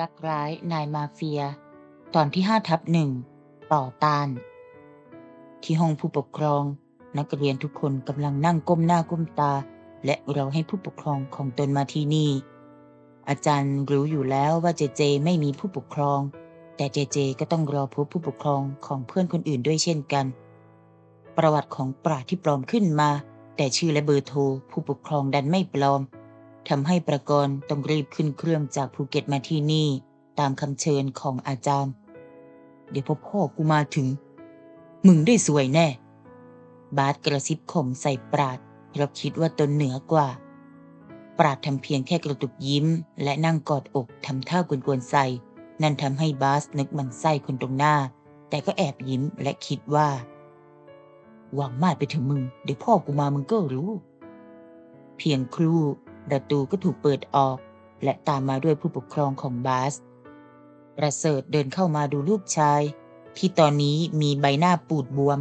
รักร้ายนายมาเฟีย ตอนที่ห้าทับหนึ่งต่อต้าน ที่ห้องผู้ปกครอง นักเรียนทุกคนกำลังนั่งก้มหน้าก้มตา และเราให้ผู้ปกครองของตนมาที่นี่ อาจารย์รู้อยู่แล้วว่าเจเจไม่มีผู้ปกครอง แต่เจเจก็ต้องรอพบผู้ปกครองของเพื่อนคนอื่นด้วยเช่นกัน ประวัติของปราที่ปลอมขึ้นมา แต่ชื่อและเบอร์โทรผู้ปกครองดันไม่ปลอม ทำให้ประกรณ์ต้องรีบขึ้นเครื่องจากภูเก็ตมาที่นี่ ตามคำเชิญของอาจารย์ เดี๋ยวพอพ่อกูมาถึง มึงได้สวยแน่ บาสกระซิบข่มใส่ปราดเพราะคิดว่าตนเหนือกว่า ปราดทำเพียงแค่กระตุกยิ้ม และนั่งกอดอกทำท่ากวนๆใส่ นั่นทำให้บาสนึกมันไส้คนตรงหน้า แต่ก็แอบยิ้มและคิดว่าหวังมากไปถึงมึง เดี๋ยวพ่อกูมามึงก็รู้ เพียงครู่ ประตูก็ถูกเปิดออก และตามมาด้วยผู้ปกครองของบาส ประเสริฐเดินเข้ามาดูลูกชาย ที่ตอนนี้มีใบหน้าปูดบวม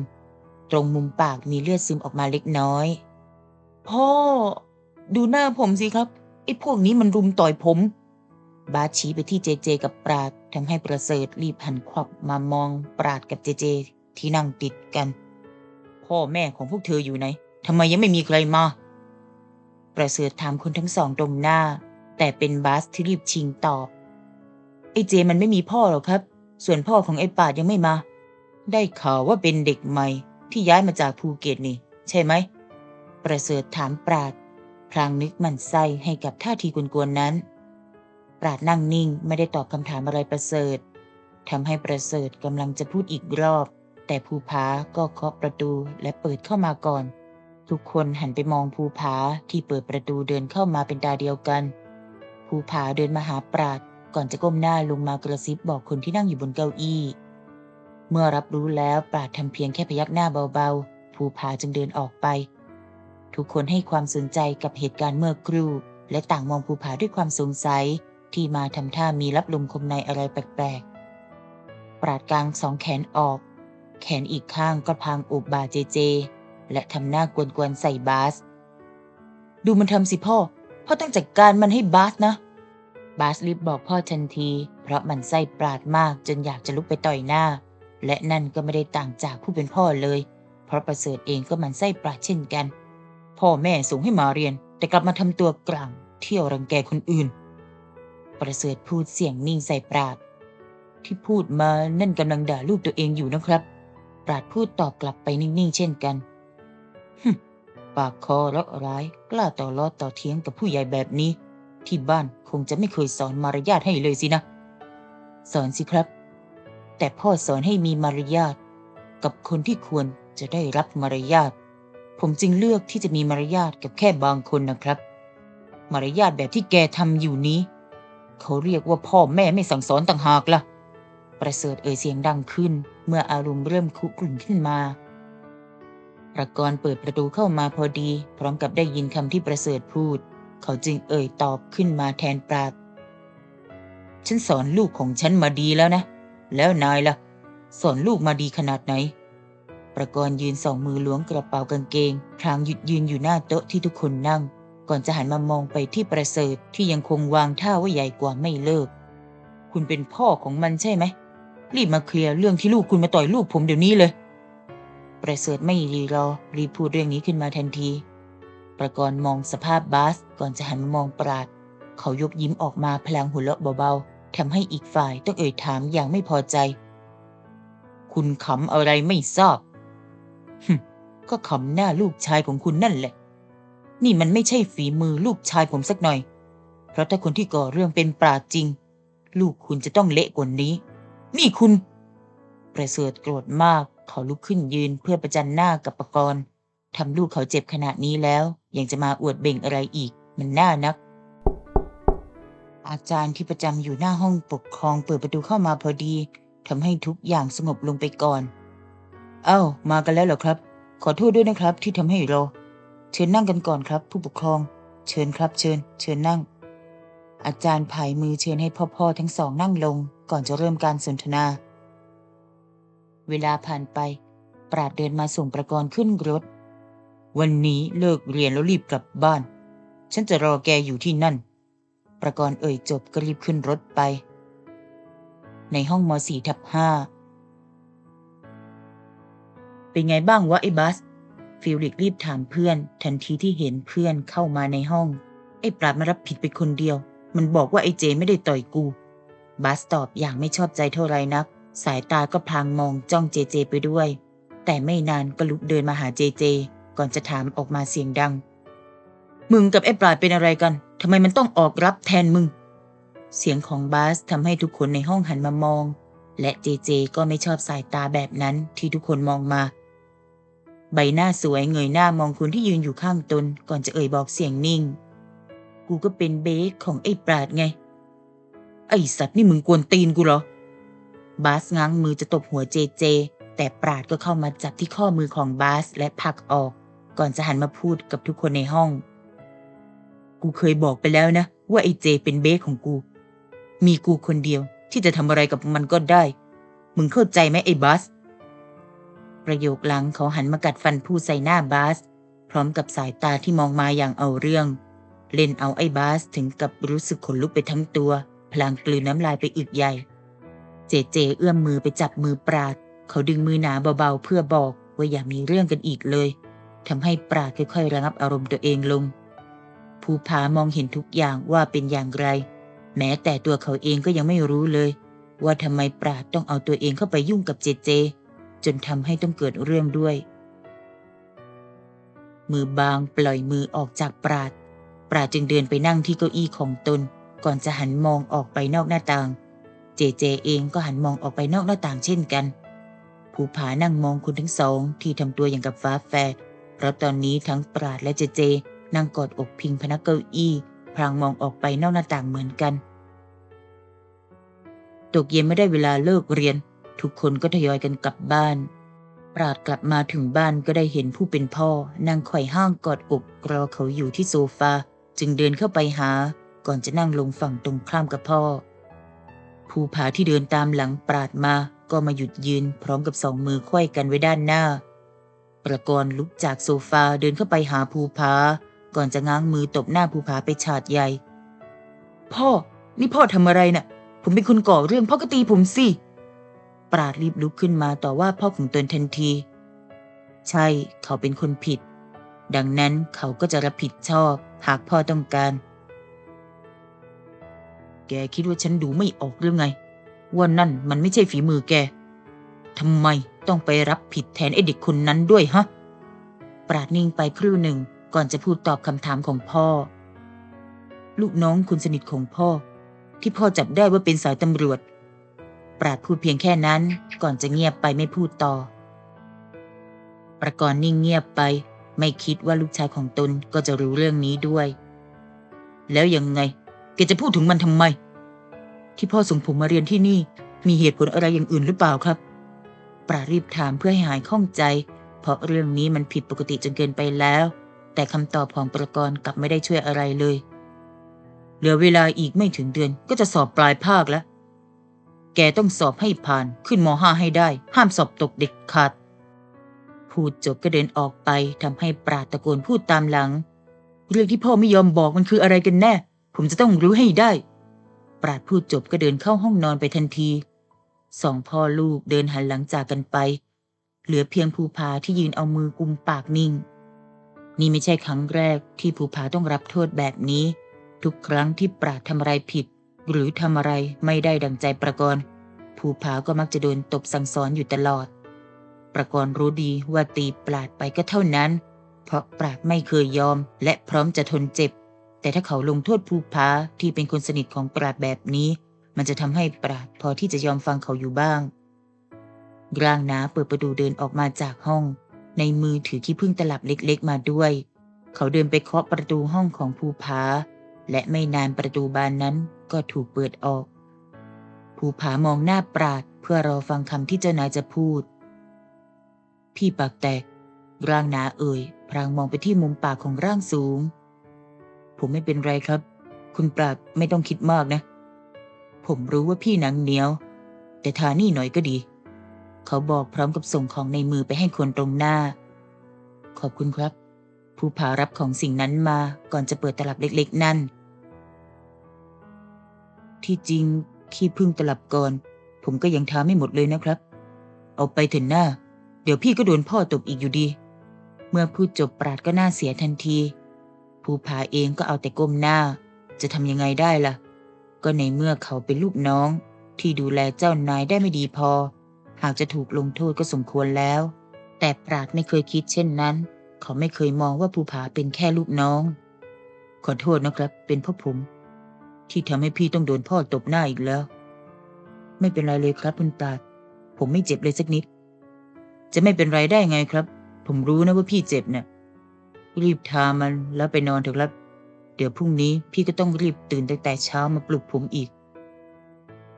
ตรงมุมปากมีเลือดซึมออกมาเล็กน้อย พ่อ ดูหน้าผมสิครับไอ้พวกนี้มันรุมต่อยผม บาสชี้ไปที่เจเจกับปราดทำให้ประเสริฐรีบหันขวับมามองปราดกับเจเจที่นั่งติดกัน พ่อแม่ของพวกเธออยู่ไหนทำไมยังไม่มีใครมา ประเสริฐถามคนทั้งสองตรงหน้า แต่เป็นบาสที่รีบชิงตอบ ไอ้เจมันไม่มีพ่อหรอกครับ ส่วนพ่อของไอ้ปาดยังไม่มา ได้ข่าวว่าเป็นเด็กใหม่ที่ย้ายมาจากภูเก็ตนี่ ใช่ไหม ประเสริฐถามปราดพลางนึกมันไส้ให้กับท่าทีกวนๆนั้น ปราดนั่งนิ่งไม่ได้ตอบคำถามอะไรประเสริฐทำให้ประเสริฐกำลังจะพูดอีกรอบ แต่ภูผาก็เคาะประตูและเปิดเข้ามาก่อน ทุกคนหันไปมองภูผาที่เปิดประตูเดินเข้ามาเป็นตาเดียวกัน ภูผาเดินมาหาปราดก่อนจะก้มหน้าลงมากระซิบบอกคนที่นั่งอยู่บนเก้าอี้ เมื่อรับรู้แล้วปราดทำเพียงแค่พยักหน้าเบาๆ ภูผาจึงเดินออกไป ทุกคนให้ความสนใจกับเหตุการณ์เมื่อครู่ และต่างมองภูผาด้วยความสงสัย ที่มาทำท่ามีรับลมคมในอะไรแปลกๆ ปราดกลางสองแขนออก แขนอีกข้างก็พางอุบบาเจเจ และทำหน้ากวนๆใส่บาส ดูมันทำสิพ่อ พ่อต้องจัดการมันให้บาสนะ บาสรีบบอกพ่อทันที เพราะมันไส้ปราดมากจนอยากจะลุกไปต่อยหน้า และนั่นก็ไม่ได้ต่างจากผู้เป็นพ่อเลย เพราะประเสริฐเองก็มันไส้ปราดเช่นกัน พ่อแม่ส่งให้มาเรียน แต่กลับมาทำตัวกลาง เที่ยวรังแกคนอื่น ประเสริฐพูดเสียงนิ่งใส่ปราด ที่พูดมานั่นกำลังด่าลูกตัวเองอยู่นะครับ ปราดพูดตอบกลับไปนิ่งๆ เช่นกัน ปากคอเลาะร้าย กล้าต่อล้อต่อเทียงกับผู้ใหญ่แบบนี้ ที่บ้านคงจะไม่เคยสอนมารยาทให้เลยสินะ สอนสิครับ แต่พ่อสอนให้มีมารยาท กับคนที่ควรจะได้รับมารยาท ผมจึงเลือกที่จะมีมารยาทกับแค่บางคนนะครับ มารยาทแบบที่แกทำอยู่นี้ เขาเรียกว่าพ่อแม่ไม่สั่งสอนต่างหากล่ะ ประเสริฐเอ่ยเสียงดังขึ้น เมื่ออารมณ์เริ่มคุกรุ่นขึ้นมา ประกรณ์เปิดประตูเข้ามาพอดี พร้อมกับได้ยินคำที่ประเสริฐพูด เขาจึงเอ่ยตอบขึ้นมาแทนปราดฉันสอนลูกของฉันมาดีแล้วนะ แล้วนายล่ะ สอนลูกมาดีขนาดไหน ประกรณ์ยืนสองมือล้วงกระเป๋ากางเกงพลางหยุดยืนอยู่หน้าโต๊ะที่ทุกคนนั่ง ก่อนจะหันมามองไปที่ประเสริฐที่ยังคงวางท่าว่าใหญ่กว่าไม่เลิก คุณเป็นพ่อของมันใช่ไหมรีบมาเคลียร์เรื่องที่ลูกคุณมาต่อยลูกผมเดี๋ยวนี้เลย ประเสริฐไม่รีรอ รีพูดเรื่องนี้ขึ้นมาทันที ประกรณ์มองสภาพบาสก่อนจะหันมามองปราด เขายกยิ้มออกมาพลางหัวเราะเบาๆทำให้อีกฝ่ายต้องเอ่ยถามอย่างไม่พอใจ คุณขำอะไรไม่ทราบก็ขำหน้าลูกชายของคุณนั่นแหละ นี่มันไม่ใช่ฝีมือลูกชายผมสักหน่อย เพราะถ้าคนที่ก่อเรื่องเป็นปราดจริง ลูกคุณจะต้องเละกว่านี้ นี่คุณ ประเสริฐโกรธมาก เขาลุกขึ้นยืนเพื่อประจันหน้ากับประกรณ์ทำลูกเขาเจ็บขนาดนี้แล้ว ยังจะมาอวดเบ่งอะไรอีก มันน่านัก อาจารย์ที่ประจำอยู่หน้าห้องปกครองเปิดประตูเข้ามาพอดีทำให้ทุกอย่างสงบลงไปก่อน เอ้า มากันแล้วเหรอครับ ขอโทษด้วยนะครับ ที่ทำให้รอ เชิญนั่งกันก่อนครับ ผู้ปกครอง เชิญครับ เชิญ เชิญนั่ง อาจารย์ผายมือเชิญให้พ่อๆทั้งสองนั่งลง ก่อนจะเริ่มการสนทนา เวลาผ่านไป ปราดเดินมาส่งประกรณ์ขึ้นรถ วันนี้เลิกเรียนแล้วรีบกลับบ้าน ฉันจะรอแกอยู่ที่นั่น ประกรณ์เอ่ยจบก็รีบขึ้นรถไป ในห้องม .4 ทับ5เป็นไงบ้างวะไอ้บัส ฟิลิกรีบถามเพื่อน ทันทีที่เห็นเพื่อนเข้ามาในห้อง ไอ้ปราดมารับผิดไปคนเดียว มันบอกว่าไอ้เจไม่ได้ต่อยกู บัสตอบอย่างไม่ชอบใจเท่าไรนัก สายตาก็พลางมองจ้องเจเจไปด้วย แต่ไม่นานก็ลุกเดินมาหาเจเจ ก่อนจะถามออกมาเสียงดัง มึงกับไอ้ปราดเป็นอะไรกันทำไมมันต้องออกรับแทนมึง เสียงของบาสทำให้ทุกคนในห้องหันมามอง และเจเจก็ไม่ชอบสายตาแบบนั้นที่ทุกคนมองมา ใบหน้าสวยเงยหน้ามองคนที่ยืนอยู่ข้างตน ก่อนจะเอ่ยบอกเสียงนิ่ง กูก็เป็นเบสของไอ้ปราดไง ไอ้สัตว์นี่มึงกวนตีนกูเหรอ บาสง้างมือจะตบหัวเจเจ แต่ปราดก็เข้ามาจับที่ข้อมือของบาสและผลักออก ก่อนจะหันมาพูดกับทุกคนในห้อง กูเคยบอกไปแล้วนะ ว่าไอ้เจเป็นเบสของกู มีกูคนเดียวที่จะทำอะไรกับมันก็ได้ มึงเข้าใจไหมไอ้บาสประโยคหลังเขาหันมากัดฟันพูดใส่หน้าบาส พร้อมกับสายตาที่มองมาอย่างเอาเรื่อง เล่นเอาไอ้บาสถึงกับรู้สึกขนลุกไปทั้งตัว พลางกลืนน้ำลายไปอึกใหญ่ เจเจเอื้อมมือไปจับมือปราด เขาดึงมือหนาเบาๆเพื่อบอกว่าอย่ามีเรื่องกันอีกเลยทำให้ปราดค่อยๆระงับอารมณ์ตัวเองลง ภูผามองเห็นทุกอย่างว่าเป็นอย่างไร แม้แต่ตัวเขาเองก็ยังไม่รู้เลย ว่าทำไมปราดต้องเอาตัวเองเข้าไปยุ่งกับเจเจ จนทำให้ต้องเกิดเรื่องด้วย มือบางปล่อยมือออกจากปราด ปราดจึงเดินไปนั่งที่เก้าอี้ของตน ก่อนจะหันมองออกไปนอกหน้าต่าง เจเจเองก็หันมองออกไปนอกหน้าต่างเช่นกัน ภูผานั่งมองคนทั้งสองที่ทำตัวอย่างกับฟ้าแฝดเพราะตอนนี้ทั้งปราดและเจเจนั่งกอดอกพิงพนักเก้าอี้พลางมองออกไปนอกหน้าต่างเหมือนกัน ตกเย็นไม่ได้เวลาเลิกเรียน ทุกคนก็ทยอยกันกลับบ้าน ปราดกลับมาถึงบ้านก็ได้เห็นผู้เป็นพ่อ นั่งไขว่ห้างกอดอกรอเขาอยู่ที่โซฟา จึงเดินเข้าไปหา ก่อนจะนั่งลงฝั่งตรงข้ามกับพ่อ ภูผาที่เดินตามหลังปราดมาก็มาหยุดยืนพร้อมกับสองมือไขว้กันไว้ด้านหน้า ประกรณ์ลุกจากโซฟาเดินเข้าไปหาภูผา ก่อนจะง้างมือตบหน้าภูผาไปฉาดใหญ่ พ่อ นี่พ่อทำอะไรน่ะ ผมเป็นคนก่อเรื่องพ่อก็ตีผมสิ ปราดรีบลุกขึ้นมาต่อว่าพ่อของตนทันที ใช่เขาเป็นคนผิด ดังนั้นเขาก็จะรับผิดชอบหากพ่อต้องการ แกคิดว่าฉันดูไม่ออกหรือไง ว่านั่นมันไม่ใช่ฝีมือแกทำไมต้องไปรับผิดแทนไอ้เด็กคนนั้นด้วยฮะ ปราดนิ่งไปครู่หนึ่งก่อนจะพูดตอบคำถามของพ่อ ลูกน้องคนสนิทของพ่อ ที่พ่อจับได้ว่าเป็นสายตำรวจ ปราดพูดเพียงแค่นั้นก่อนจะเงียบไปไม่พูดต่อ ประกรณ์นิ่งเงียบไป ไม่คิดว่าลูกชายของตนก็จะรู้เรื่องนี้ด้วย แล้วยังไง แกจะพูดถึงมันทำไม ที่พ่อส่งผมมาเรียนที่นี่ มีเหตุผลอะไรอย่างอื่นหรือเปล่าครับ ปรารีบถามเพื่อให้หายข้องใจ เพราะเรื่องนี้มันผิดปกติจนเกินไปแล้ว แต่คำตอบของประกรณ์กลับไม่ได้ช่วยอะไรเลย เหลือเวลาอีกไม่ถึงเดือนก็จะสอบปลายภาคแล้ว แกต้องสอบให้ผ่านขึ้นม .5 ให้ได้ ห้ามสอบตกเด็ดขาดพูดจบก็เดินออกไปทำให้ปราตะโกนพูดตามหลัง เรื่องที่พ่อไม่ยอมบอกมันคืออะไรกันแน่ ผมจะต้องรู้ให้ได้ ปราดพูดจบก็เดินเข้าห้องนอนไปทันที สองพ่อลูกเดินหันหลังจากกันไป เหลือเพียงภูผาที่ยืนเอามือกุมปากนิ่ง นี่ไม่ใช่ครั้งแรกที่ภูผาต้องรับโทษแบบนี้ ทุกครั้งที่ปราดทำอะไรผิด หรือทำอะไรไม่ได้ดังใจประกรณ์ภูผาก็มักจะโดนตบสั่งสอนอยู่ตลอด ประกรณ์รู้ดีว่าตีปราดไปก็เท่านั้น เพราะปราดไม่เคยยอมและพร้อมจะทนเจ็บ แต่ถ้าเขาลงโทษภูผาที่เป็นคนสนิทของปราดแบบนี้ มันจะทำให้ปราดพอที่จะยอมฟังเขาอยู่บ้างร่างน้าเปิดประตูเดินออกมาจากห้อง ในมือถือขี้ผึ้งตลับเล็กๆมาด้วย เขาเดินไปเคาะประตูห้องของภูผาและไม่นานประตูบานนั้นก็ถูกเปิดออก ภูผามองหน้าปราดเพื่อรอฟังคำที่เจ้านายจะพูด พี่ปากแตก ร่างหนาเอ่ยพรางมองไปที่มุมปากของร่างสูง ผมไม่เป็นไรครับ คุณปราดไม่ต้องคิดมากนะ ผมรู้ว่าพี่หนังเหนียว แต่ทานี่หน่อยก็ดี เขาบอกพร้อมกับส่งของในมือไปให้คนตรงหน้า ขอบคุณครับ ผู้ผารับของสิ่งนั้นมาก่อนจะเปิดตลับเล็ก ๆ นั่น ที่จริงขี้พึ่งตลับก่อน ผมก็ยังทาไม่หมดเลยนะครับ เอาไปเถอะหน้า เดี๋ยวพี่ก็โดนพ่อตบอีกอยู่ดี เมื่อพูดจบปราดก็หน้าเสียทันที ภูผาเองก็เอาแต่ก้มหน้า จะทำยังไงได้ล่ะ ก็ในเมื่อเขาเป็นลูกน้อง ที่ดูแลเจ้านายได้ไม่ดีพอ หากจะถูกลงโทษก็สมควรแล้ว แต่ปราดไม่เคยคิดเช่นนั้น เขาไม่เคยมองว่าภูผาเป็นแค่ลูกน้อง ขอโทษนะครับ เป็นเพ่อผม ที่ทำให้พี่ต้องโดนพ่อตบหน้าอีกแล้ว ไม่เป็นไรเลยครับคุณปราด ผมไม่เจ็บเลยสักนิด จะไม่เป็นไรได้ไงครับ ผมรู้นะว่าพี่เจ็บเนะ่ะ รีบทามันแล้วไปนอนเถอะครับ เดี๋ยวพรุ่งนี้พี่ก็ต้องรีบตื่นตั้งแต่เช้ามาปลุกผมอีก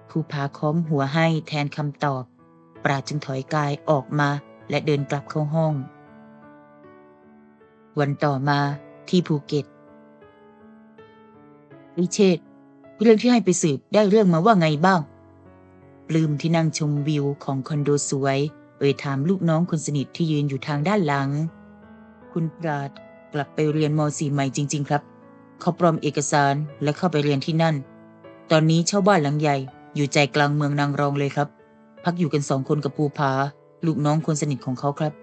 ภูผาค้อมหัวให้แทนคำตอบ ปราจึงถอยกายออกมาและเดินกลับเข้าห้อง วันต่อมาที่ภูเก็ตวิเชษเรื่องที่ให้ไปสืบได้เรื่องมาว่าไงบ้าง ปลื้มที่นั่งชมวิวของคอนโดสวย เอ่ยถามลูกน้องคนสนิทที่ยืนอยู่ทางด้านหลัง คุณปราด ลับไปเรียนม .4 ใหม่จริง ๆ ครับ เขาปลอมเอกสารและเข้าไปเรียนที่นั่น ตอนนี้เช่าบ้านหลังใหญ่ อยู่ใจกลางเมืองนางรองเลยครับ พักอยู่กันสองคนกับภูผา ลูกน้องคนสนิทของเขาครับ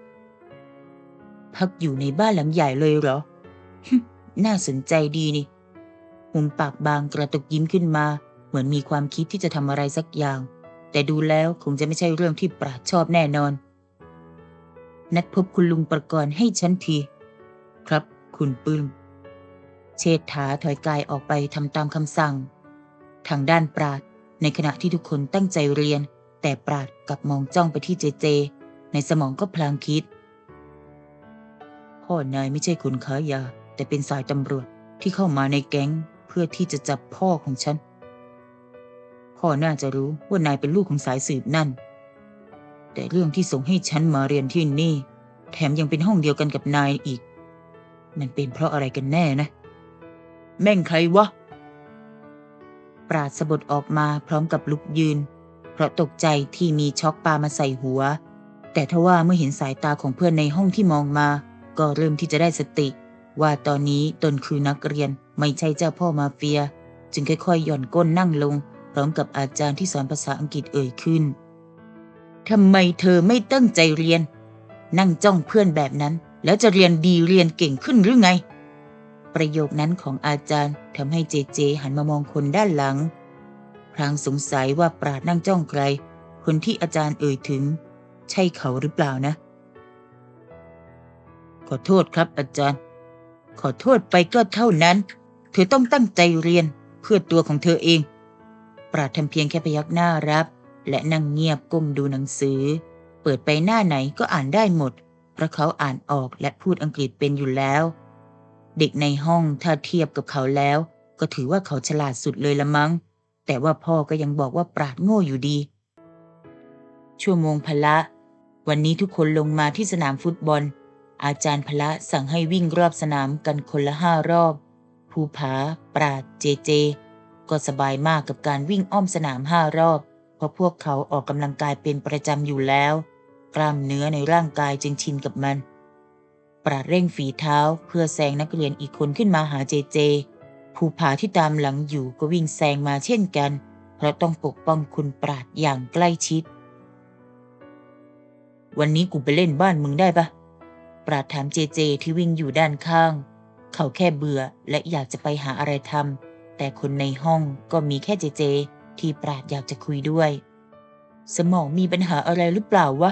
พักอยู่ในบ้านหลังใหญ่เลยเหรอ น่าสนใจดีนี่ มุมปากบางกระตุกยิ้มขึ้นมา เหมือนมีความคิดที่จะทำอะไรสักอย่าง แต่ดูแล้วคงจะไม่ใช่เรื่องที่ปราชอบแน่นอน นัดพบคุณลุงประกรณ์ให้ฉันที คุณปลื้มเชษฐาถอยกายออกไปทำตามคำสั่ง ทางด้านปราดในขณะที่ทุกคนตั้งใจเรียน แต่ปราดกลับมองจ้องไปที่เจเจ ในสมองก็พลางคิด พ่อนายไม่ใช่คนค้ายา แต่เป็นสายตำรวจที่เข้ามาในแก๊งเพื่อที่จะจับพ่อของฉัน พ่อน่าจะรู้ว่านายเป็นลูกของสายสืบนั่น แต่เรื่องที่ส่งให้ฉันมาเรียนที่นี่ แถมยังเป็นห้องเดียวกันกับนายอีก มันเป็นเพราะอะไรกันแน่นะ แม่งใครวะ ปราดสะบดออกมาพร้อมกับลุกยืน เพราะตกใจที่มีช็อกปามาใส่หัว แต่ทว่าเมื่อเห็นสายตาของเพื่อนในห้องที่มองมา ก็เริ่มที่จะได้สติ ว่าตอนนี้ตนคือนักเรียนไม่ใช่เจ้าพ่อมาเฟีย จึงค่อยๆหย่อนก้นนั่งลง พร้อมกับอาจารย์ที่สอนภาษาอังกฤษเอ่ยขึ้นทำไมเธอไม่ตั้งใจเรียน นั่งจ้องเพื่อนแบบนั้น แล้วจะเรียนดีเรียนเก่งขึ้นหรือไง ประโยคนั้นของอาจารย์ทำให้เจเจหันมามองคนด้านหลังพลางสงสัยว่าปราดนั่งจ้องใครคนที่อาจารย์เอ่ยถึง ใช่เขาหรือเปล่านะ ขอโทษครับอาจารย์ ขอโทษไปก็เท่านั้น เธอต้องตั้งใจเรียนเพื่อตัวของเธอเอง ปราดทำเพียงแค่พยักหน้ารับ และนั่งเงียบก้มดูหนังสือ เปิดไปหน้าไหนก็อ่านได้หมด เพราะเขาอ่านออกและพูดอังกฤษเป็นอยู่แล้ว เด็กในห้องถ้าเทียบกับเขาแล้ว ก็ถือว่าเขาฉลาดสุดเลยละมั้ง แต่ว่าพ่อก็ยังบอกว่าปราดโง่อยู่ดี ชั่วโมงพละ วันนี้ทุกคนลงมาที่สนามฟุตบอล อาจารย์พละสั่งให้วิ่งรอบสนามกันคนละห้ารอบ ภูผา ปราดเจเจ ก็สบายมากกับการวิ่งอ้อมสนามห้ารอบ เพราะพวกเขาออกกำลังกายเป็นประจำอยู่แล้ว กล้ามเนื้อในร่างกายจึงชินกับมัน ปราดเร่งฝีเท้าเพื่อแซงนักเรียนอีกคนขึ้นมาหาเจเจ ภูผาที่ตามหลังอยู่ก็วิ่งแซงมาเช่นกัน เพราะต้องปกป้องคุณปราดอย่างใกล้ชิด วันนี้กูไปเล่นบ้านมึงได้ปะปราดถามเจเจที่วิ่งอยู่ด้านข้าง เขาแค่เบื่อและอยากจะไปหาอะไรทำแต่คนในห้องก็มีแค่เจเจ ที่ปราดอยากจะคุยด้วย สมองมีปัญหาอะไรหรือเปล่าวะ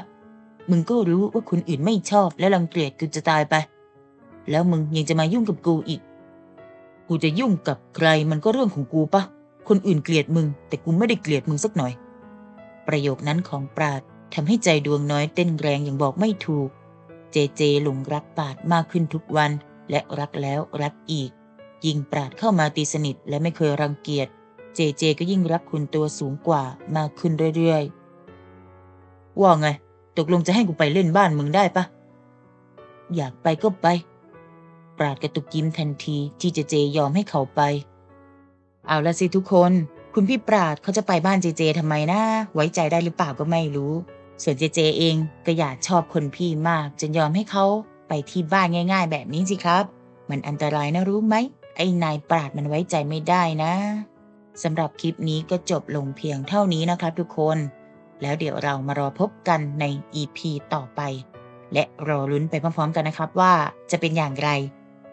มึงก็รู้ว่าคนอื่นไม่ชอบและรังเกียจกูจะตายไป แล้วมึงยังจะมายุ่งกับกูอีก กูจะยุ่งกับใครมันก็เรื่องของกูปะ คนอื่นเกลียดมึง แต่กูไม่ได้เกลียดมึงสักหน่อย ประโยคนั้นของปราดทำให้ใจดวงน้อยเต้นแรงอย่างบอกไม่ถูก เจเจหลงรักปราดมากขึ้นทุกวัน และรักแล้วรักอีก ยิ่งปราดเข้ามาตีสนิทและไม่เคยรังเกียจ เจเจก็ยิ่งรักคุณตัวสูงกว่ามากขึ้นเรื่อยๆ ว่าไง ตกลงจะให้กูไปเล่นบ้านมึงได้ปะอยากไปก็ไป ปราดกระตุกยิ้มทันทีที่เจเจยอมให้เขาไป เอาละสิทุกคน คุณพี่ปราดเขาจะไปบ้านเจเจทำไมนะ ไว้ใจได้หรือเปล่าก็ไม่รู้ ส่วนเจเจเองก็อยากชอบคนพี่มากจนยอมให้เขาไปที่บ้านง่าย ๆ แบบนี้สิครับ มันอันตรายนะรู้ไหมไอ้นายปราดมันไว้ใจไม่ได้นะสำหรับคลิปนี้ก็จบลงเพียงเท่านี้นะครับทุกคน แล้วเดี๋ยวเรามารอพบกันใน EP ต่อไป และรอลุ้นไปพร้อมๆกันนะครับว่าจะเป็นอย่างไร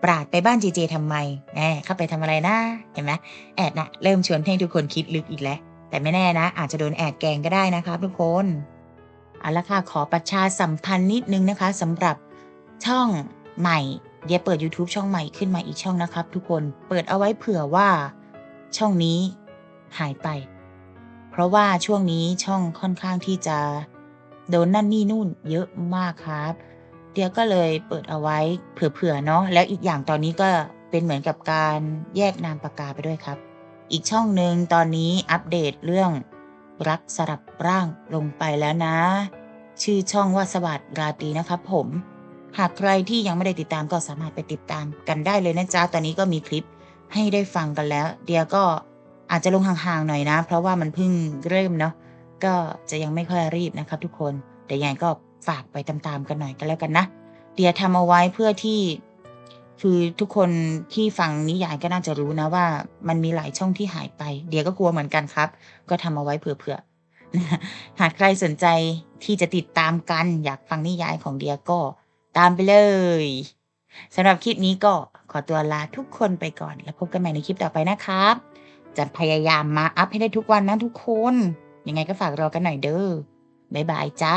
ปราดไปบ้านเจเจทำไมแหมเข้าไปทำอะไรนะ เห็นไหมแอดนะเริ่มชวนให้ทุกคนคิดลึกอีกแล้ว แต่ไม่แน่นะ อาจจะโดนแอดแกงก็ได้นะครับทุกคนเอาละค่ะขอประชาสัมพันธ์นิดนึงนะคะสำหรับช่องใหม่ เดี๋ยวเปิด YouTube ช่องใหม่ขึ้นมาอีกช่องนะครับ ทุกคนเปิดเอาไว้เผื่อว่าช่องนี้หายไป ราะว่าช่วงนี้ช่องค่อนข้างที่จะโดนนั่นนี่นู่นเยอะมากครับ เดียก็เลยเปิดเอาไว้เผื่อๆเนาะแล้วอีกอย่างตอนนี้ก็เป็นเหมือนกับการแยกนามปากกาไปด้วยครับ อีกช่องหนึ่งตอนนี้อัปเดตเรื่องรักสลับร่างลงไปแล้วนะ ชื่อช่องว่าสวัสดราตรีนะครับผม หากใครที่ยังไม่ได้ติดตามก็สามารถไปติดตามกันได้เลยนะจ๊ะ ตอนนี้ก็มีคลิปให้ได้ฟังกันแล้ว เดียก็ อาจจะลงห่างๆหน่อยนะ เพราะว่ามันเพิ่งเริ่มเนาะก็จะยังไม่ค่อยรีบนะครับทุกคนแต่ยังไงก็ฝากไปตามๆกันหน่อยก็แล้วกันนะ เดียทำเอาไว้เพื่อที่ คือทุกคนที่ฟังนิยายก็น่าจะรู้นะว่า มันมีหลายช่องที่หายไป เดียก็กลัวเหมือนกันครับ ก็ทำเอาไว้เผื่อๆหากใครสนใจที่จะติดตามกัน อยากฟังนิยายของเดียก็ตามไปเลยสำหรับคลิปนี้ก็ขอตัวลาทุกคนไปก่อน แล้วพบกันใหม่ในคลิปต่อไปนะครับ จะพยายามมาอัพให้ได้ทุกวันนะทุกคน ยังไงก็ฝากรอกันหน่อยเด้อบ๊ายบายจ้า